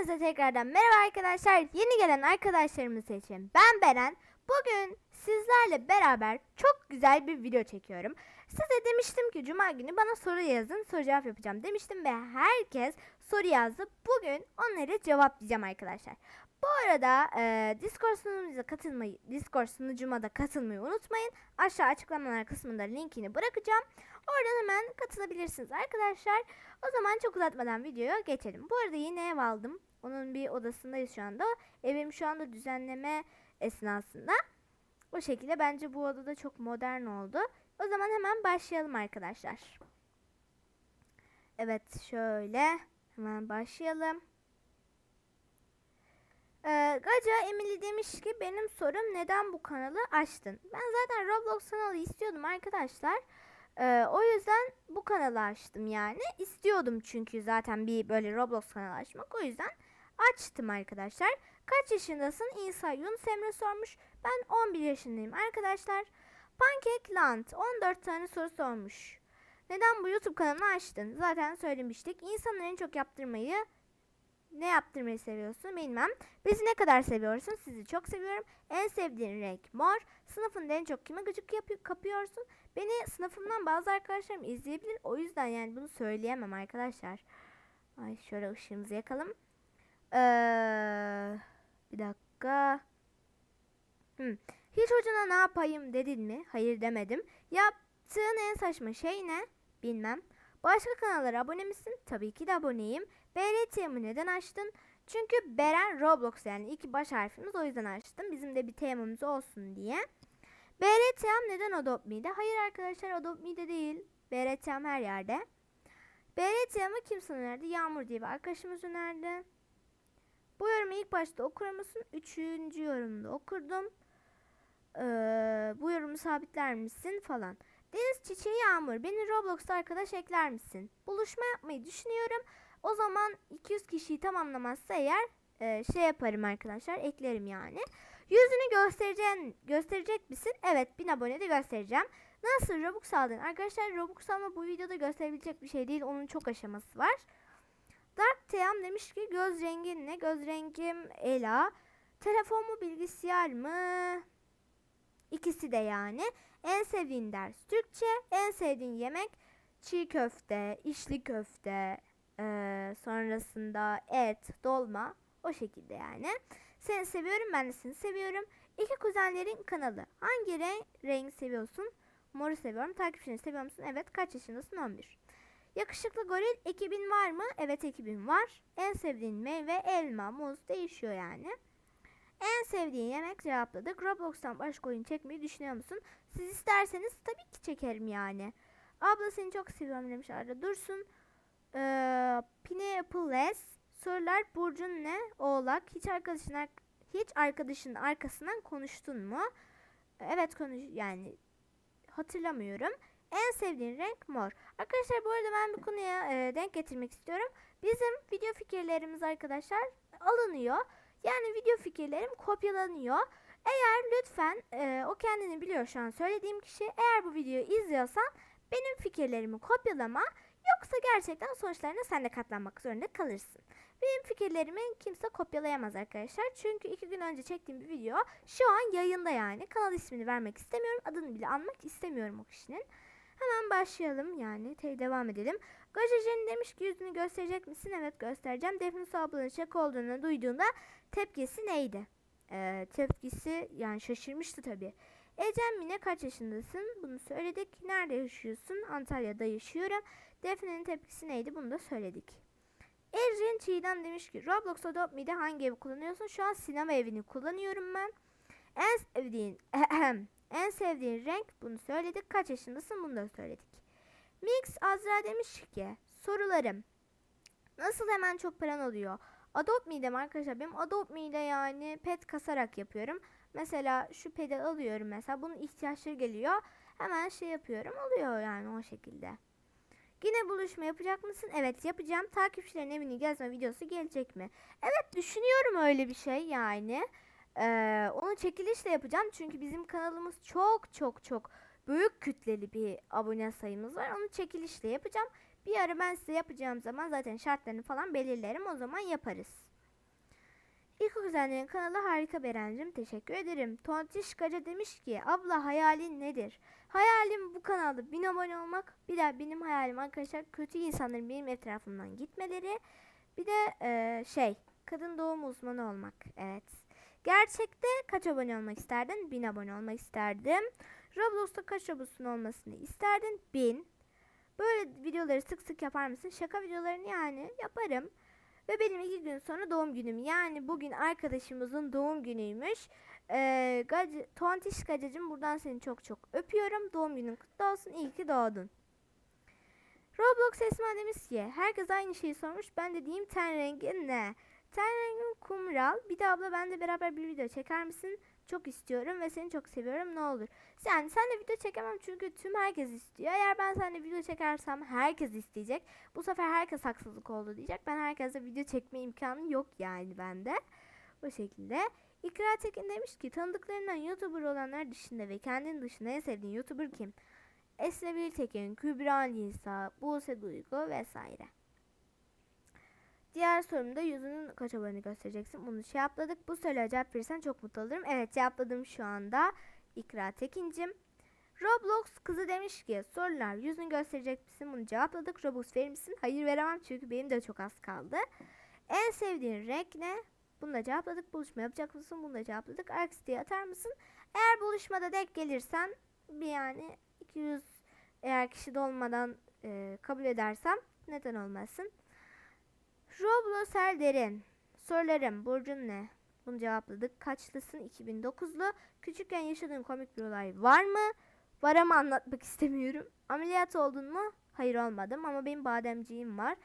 Hepinize tekrardan merhaba arkadaşlar. Yeni gelen arkadaşlarımız için ben Beren. Bugün sizlerle beraber çok güzel bir video çekiyorum. Size demiştim ki cuma günü bana soru yazın soru cevap yapacağım demiştim ve herkes soru yazdı. Bugün onları cevaplayacağım arkadaşlar. Bu arada e, Discord sunucumuza katılmayı, Discord sunucuma da katılmayı unutmayın. Aşağı açıklamalar kısmında linkini bırakacağım. Oradan hemen katılabilirsiniz arkadaşlar. O zaman çok uzatmadan videoya geçelim. Bu arada yeni ev aldım. Onun bir odasındayız şu anda. Evim şu anda düzenleme esnasında. O şekilde bence bu odada çok modern oldu. O zaman hemen başlayalım arkadaşlar. Evet şöyle hemen başlayalım. Ee, Gaca Emily demiş ki benim sorum neden bu kanalı açtın? Ben zaten Roblox kanalı istiyordum arkadaşlar. Ee, o yüzden bu kanalı açtım yani. İstiyordum çünkü zaten bir böyle Roblox kanalı açmak. O yüzden açtım arkadaşlar. Kaç yaşındasın? İsa Yunus Emre sormuş. Ben 11 yaşındayım arkadaşlar. Pancake Land 14 tane soru sormuş. Neden bu YouTube kanalını açtın? Zaten söylemiştik. İnsanlar en çok yaptırmayı ne yaptırmayı seviyorsun bilmem. Bizi ne kadar seviyorsun? Sizi çok seviyorum. En sevdiğin renk mor. Sınıfında en çok kime gıcık kapıyorsun? Beni sınıfımdan bazı arkadaşlarım izleyebilir. O yüzden yani bunu söyleyemem arkadaşlar. Ay şöyle ışığımızı yakalım. Ee, bir dakika. Hmm. Hiç hocana ne yapayım dedin mi? Hayır demedim. Yaptığın en saçma şey ne? Bilmem. Başka kanallara abone misin? Tabii ki de aboneyim. BRTM'i neden açtın? Çünkü Beren Roblox yani iki baş harfimiz o yüzden açtım. Bizim de bir temamız olsun diye. BRTM neden Adopt Me'de? Hayır arkadaşlar Adopt Me'de değil. BRTM her yerde. BRTM'i kim önerdi? Yağmur diye bir arkadaşımız önerdi. Bu yorumu ilk başta okur musun? Üçüncü yorumda okurdum. Ee, bu yorumu sabitler misin falan. Deniz Çiçeği Yağmur beni Roblox'ta arkadaş ekler misin? Buluşma yapmayı düşünüyorum. O zaman 200 kişiyi tamamlamazsa eğer e, şey yaparım arkadaşlar eklerim yani. Yüzünü göstereceğin, gösterecek misin? Evet 1000 abone de göstereceğim. Nasıl Robux aldın? Arkadaşlar Robux alma bu videoda gösterebilecek bir şey değil. Onun çok aşaması var. Dark Team demiş ki göz rengin ne? Göz rengim Ela. Telefon mu bilgisayar mı? İkisi de yani. En sevdiğin ders Türkçe. En sevdiğin yemek çiğ köfte, içli köfte, ee, sonrasında et, dolma. O şekilde yani. Seni seviyorum ben de seni seviyorum. İki kuzenlerin kanalı. Hangi renk, renk seviyorsun? Moru seviyorum. Takipçini seviyor musun? Evet. Kaç yaşındasın? 11. Yakışıklı goril ekibin var mı? Evet ekibim var. En sevdiğin meyve elma, muz değişiyor yani. En sevdiğin yemek cevapladık. Roblox'tan başka oyun çekmeyi düşünüyor musun? Siz isterseniz tabii ki çekerim yani. Abla seni çok seviyorum demiş Arda Dursun. Ee, Pineapples sorular burcun ne? Oğlak. Hiç arkadaşın hiç arkadaşın arkasından konuştun mu? Evet konuş yani hatırlamıyorum. En sevdiğin renk mor. Arkadaşlar bu arada ben bir konuya e, denk getirmek istiyorum. Bizim video fikirlerimiz arkadaşlar alınıyor. Yani video fikirlerim kopyalanıyor. Eğer lütfen e, o kendini biliyor şu an söylediğim kişi eğer bu videoyu izliyorsan benim fikirlerimi kopyalama yoksa gerçekten sonuçlarına sen de katlanmak zorunda kalırsın. Benim fikirlerimi kimse kopyalayamaz arkadaşlar. Çünkü iki gün önce çektiğim bir video şu an yayında yani. Kanal ismini vermek istemiyorum. Adını bile anmak istemiyorum o kişinin. Hemen başlayalım yani. Te devam edelim. Gajajen demiş ki yüzünü gösterecek misin? Evet göstereceğim. Defne ablanın şaka olduğunu duyduğunda tepkisi neydi? Ee, tepkisi yani şaşırmıştı tabii. Ecem Mine kaç yaşındasın? Bunu söyledik. Nerede yaşıyorsun? Antalya'da yaşıyorum. Defne'nin tepkisi neydi? Bunu da söyledik. Errin Çiğdem demiş ki Roblox Adopt Me'de hangi evi kullanıyorsun? Şu an sinema evini kullanıyorum ben. En sevdiğin en sevdiğin renk bunu söyledik. Kaç yaşındasın? Bunu da söyledik. Mix Azra demiş ki sorularım. Nasıl hemen çok paran oluyor? Adopt Me'de arkadaşlar benim Adopt Me'de yani pet kasarak yapıyorum. Mesela şu pedi alıyorum mesela bunun ihtiyaçları geliyor. Hemen şey yapıyorum oluyor yani o şekilde. Yine buluşma yapacak mısın? Evet yapacağım. Takipçilerin evini gezme videosu gelecek mi? Evet düşünüyorum öyle bir şey yani. Ee, onu çekilişle yapacağım. Çünkü bizim kanalımız çok çok çok büyük kütleli bir abone sayımız var. Onu çekilişle yapacağım. Bir ara ben size yapacağım zaman zaten şartlarını falan belirlerim. O zaman yaparız. İlk kuzenlerin kanalı harika Berencim. Teşekkür ederim. Tontiş Gaca demiş ki abla hayalin nedir? Hayalim bu kanalda bin abone olmak. Bir de benim hayalim arkadaşlar kötü insanların benim etrafımdan gitmeleri. Bir de eee, şey kadın doğum uzmanı olmak. Evet. Gerçekte kaç abone olmak isterdin? Bin abone olmak isterdim. Roblox'ta kaç abonesin olmasını isterdin? Bin. Böyle videoları sık sık yapar mısın? Şaka videolarını yani yaparım. Ve benim iki gün sonra doğum günüm. Yani bugün arkadaşımızın doğum günüymüş. Ee, Gac- Tontiş Gacacığım buradan seni çok çok öpüyorum. Doğum günün kutlu olsun. İyi ki doğdun. Roblox Esma demiş ki herkes aynı şeyi sormuş. Ben de diyeyim ten rengi ne? Ten kumral. Bir de abla ben de beraber bir video çeker misin? Çok istiyorum ve seni çok seviyorum ne olur. Yani sen de video çekemem çünkü tüm herkes istiyor. Eğer ben seninle video çekersem herkes isteyecek. Bu sefer herkes haksızlık oldu diyecek. Ben herkese video çekme imkanı yok yani bende. Bu şekilde. İkra Tekin demiş ki tanıdıklarından YouTuber olanlar dışında ve kendin dışında en sevdiğin YouTuber kim? Esra Biltekin, Kübra Nisa, Buse Duygu vesaire. Diğer sorumda yüzünün kaç abone göstereceksin? Bunu cevapladık. Bu soruya cevap verirsen çok mutlu olurum. Evet cevapladım şu anda. İkra Tekin'cim. Roblox kızı demiş ki sorular yüzünü gösterecek misin? Bunu cevapladık. Robux verir misin? Hayır veremem çünkü benim de çok az kaldı. En sevdiğin renk ne? Bunu da cevapladık. Buluşma yapacak mısın? Bunu da cevapladık. Arks diye atar mısın? Eğer buluşmada denk gelirsen bir yani 200 eğer kişi dolmadan e, kabul edersem neden olmasın? Roblox derin. Sorularım. Burcun ne? Bunu cevapladık. Kaçlısın? 2009'lu. Küçükken yaşadığın komik bir olay var mı? Var ama anlatmak istemiyorum. Ameliyat oldun mu? Hayır olmadım ama benim bademciğim var.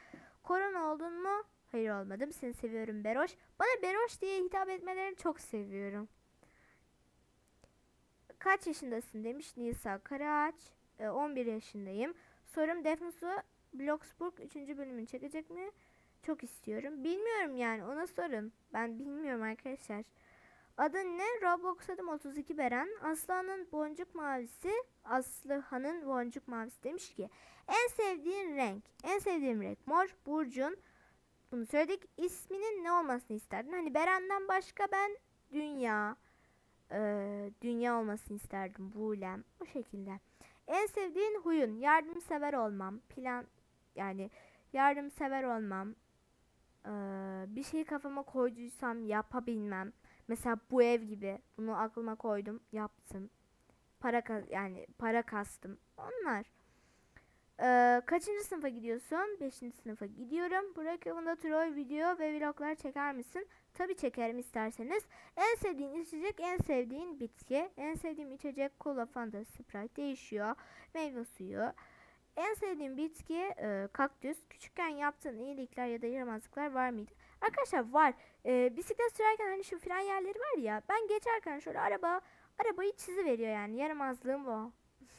Korona oldun mu? Hayır olmadım. Seni seviyorum Beroş. Bana Beroş diye hitap etmelerini çok seviyorum. Kaç yaşındasın demiş Nisa Karaağaç. E, 11 yaşındayım. Sorum Defnusu Bloxburg 3. bölümünü çekecek mi? Çok istiyorum. Bilmiyorum yani ona sorun. Ben bilmiyorum arkadaşlar. Adın ne? Roblox adım 32 Beren. Aslanın boncuk mavisi. Aslıhan'ın boncuk mavisi demiş ki. En sevdiğin renk. En sevdiğim renk mor. Burcun. Bunu söyledik. İsminin ne olmasını isterdin? Hani Beren'den başka ben dünya. eee, dünya olmasını isterdim. Bulem. O şekilde. En sevdiğin huyun. Yardımsever olmam. Plan yani yardımsever olmam. Bir şeyi kafama koyduysam yapabilmem. Mesela bu ev gibi. Bunu aklıma koydum, yaptım. Para yani para kastım. Onlar. Eee, kaçıncı sınıfa gidiyorsun? Beşinci sınıfa gidiyorum. Burak Yavunda troll video ve vloglar çeker misin? Tabii çekerim isterseniz. En sevdiğin içecek, en sevdiğin bitki. En sevdiğim içecek kola, fanta, sprite değişiyor. Meyve suyu. En sevdiğim bitki e, kaktüs. Küçükken yaptığın iyilikler ya da yaramazlıklar var mıydı? Arkadaşlar var. E, bisiklet sürerken hani şu fren yerleri var ya. Ben geçerken şöyle araba arabayı çizi veriyor yani. Yaramazlığım o.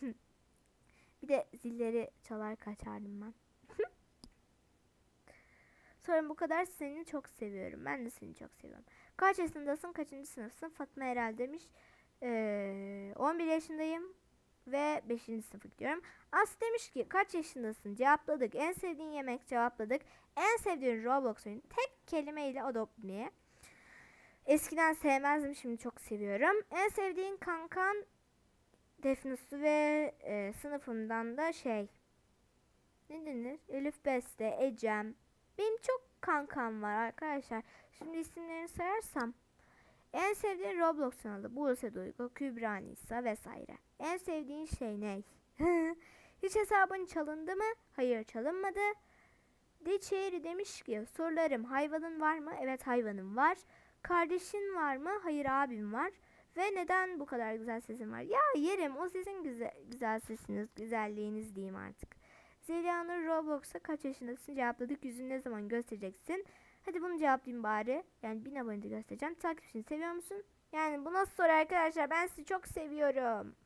Bir de zilleri çalar kaçardım ben. Sorun bu kadar. Seni çok seviyorum. Ben de seni çok seviyorum. Kaç yaşındasın? Kaçıncı sınıfsın? Fatma Erel demiş. Ee, 11 yaşındayım ve 5. sınıfa gidiyorum. As demiş ki kaç yaşındasın? Cevapladık. En sevdiğin yemek cevapladık. En sevdiğin Roblox oyunu tek kelimeyle Adopt Me. Eskiden sevmezdim şimdi çok seviyorum. En sevdiğin kankan Defnusu ve e, sınıfımdan da şey ne denir? Elif Beste, Ecem. Benim çok kankam var arkadaşlar. Şimdi isimlerini sayarsam en sevdiğin Roblox kanalı Buse Duygu, Kübra Nisa vesaire. En sevdiğin şey ne? Hiç hesabın çalındı mı? Hayır çalınmadı. Diçeri demiş ki sorularım hayvanın var mı? Evet hayvanım var. Kardeşin var mı? Hayır abim var. Ve neden bu kadar güzel sesin var? Ya yerim o sizin güzel, güzel sesiniz, güzelliğiniz diyeyim artık. Zeliha Roblox'a kaç yaşındasın? Cevapladık. Yüzünü ne zaman göstereceksin? Hadi bunu cevaplayayım bari. Yani bin abonede göstereceğim. Takipçini seviyor musun? Yani bu nasıl soru arkadaşlar? Ben sizi çok seviyorum.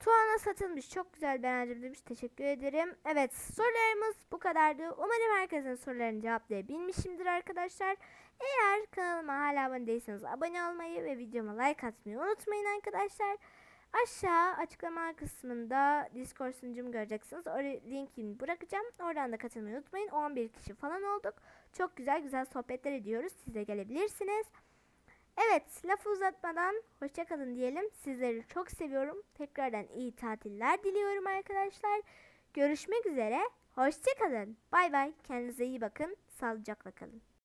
Tuana satılmış. Çok güzel Berencim demiş. Teşekkür ederim. Evet sorularımız bu kadardı. Umarım herkesin sorularını cevaplayabilmişimdir arkadaşlar. Eğer kanalıma hala abone değilseniz abone olmayı ve videoma like atmayı unutmayın arkadaşlar. Aşağı açıklama kısmında Discord sunucumu göreceksiniz. Oraya linkini bırakacağım. Oradan da katılmayı unutmayın. 11 kişi falan olduk. Çok güzel güzel sohbetler ediyoruz. Siz de gelebilirsiniz. Evet, lafı uzatmadan hoşçakalın diyelim. Sizleri çok seviyorum. Tekrardan iyi tatiller diliyorum arkadaşlar. Görüşmek üzere. Hoşçakalın. Bay bay. Kendinize iyi bakın. Sağlıcakla kalın.